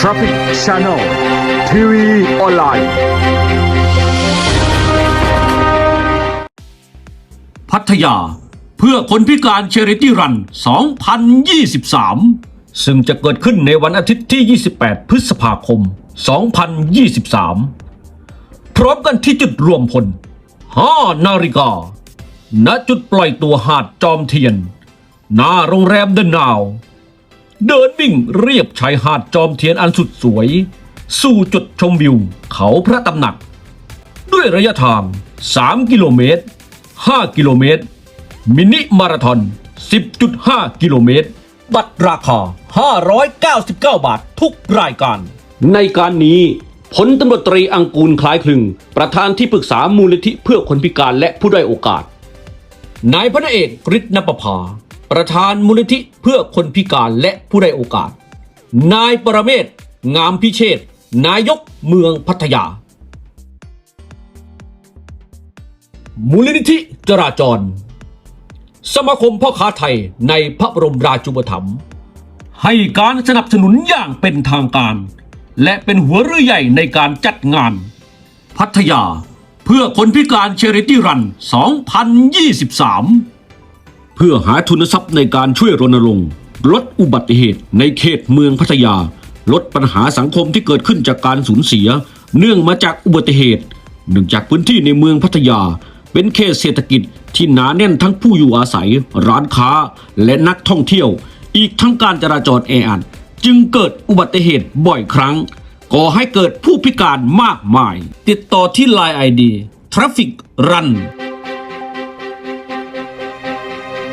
Traffic Channel ทีวีออนไลน์ พัทยา เพื่อคนพิการเชริตี้รัน 2023 ซึ่งจะเกิดขึ้นในวันอาทิตย์ที่ 28 พฤษภาคม 2023 พร้อมกันที่จุดรวมพล 5 นาฬิกา ณ จุดปล่อยตัวหาดจอมเทียน หน้าโรงแรมเดนนาว เดินวิ่งเรียบชายหาดจอมเทียนอันสุดสวย สู่จุดชมวิวเขาพระตำหนัก ด้วยระยะทาง 3 กิโลเมตร 5 กิโลเมตร มินิมาราทอน 10.5 กิโลเมตร บัตรราคา 599 บาททุกรายการ ในการนี้พลตำรวจตรีอังกูลคล้ายคลึง ประธานที่ปรึกษามูลนิธิเพื่อคนพิการและผู้ด้อยโอกาส นายพระเอกฤทธิ์นปภา ประธานมูลนิธิเพื่อคนพิการและผู้ได้โอกาส นายปรเมศ งามพิเชษ นายกเมืองพัทยา มูลนิธิจราจร สมาคมพ่อค้าไทยในพระบรมราชูปถัมภ์ให้การสนับสนุนอย่างเป็นทางการ และเป็นหัวเรือใหญ่ในการจัดงาน พัทยา เพื่อคนพิการเชริตี้รัน 2023 พื่อหาทุนทรัพย์ในการช่วยรณรงค์ ลดอุบัติเหตุในเขตเมืองพัทยา ลดปัญหาสังคมที่เกิดขึ้นจากการสูญเสีย เนื่องมาจากอุบัติเหตุ เนื่องจากพื้นที่ในเมืองพัทยา เป็นเขตเศรษฐกิจที่หนาแน่นทั้งผู้อยู่อาศัย ร้านค้า และนักท่องเที่ยว อีกทั้งการจราจรแออัดจึงเกิดอุบัติเหตุบ่อยครั้งก่อให้เกิดผู้พิการมากมาย ติดต่อที่ Line ID Traffic Run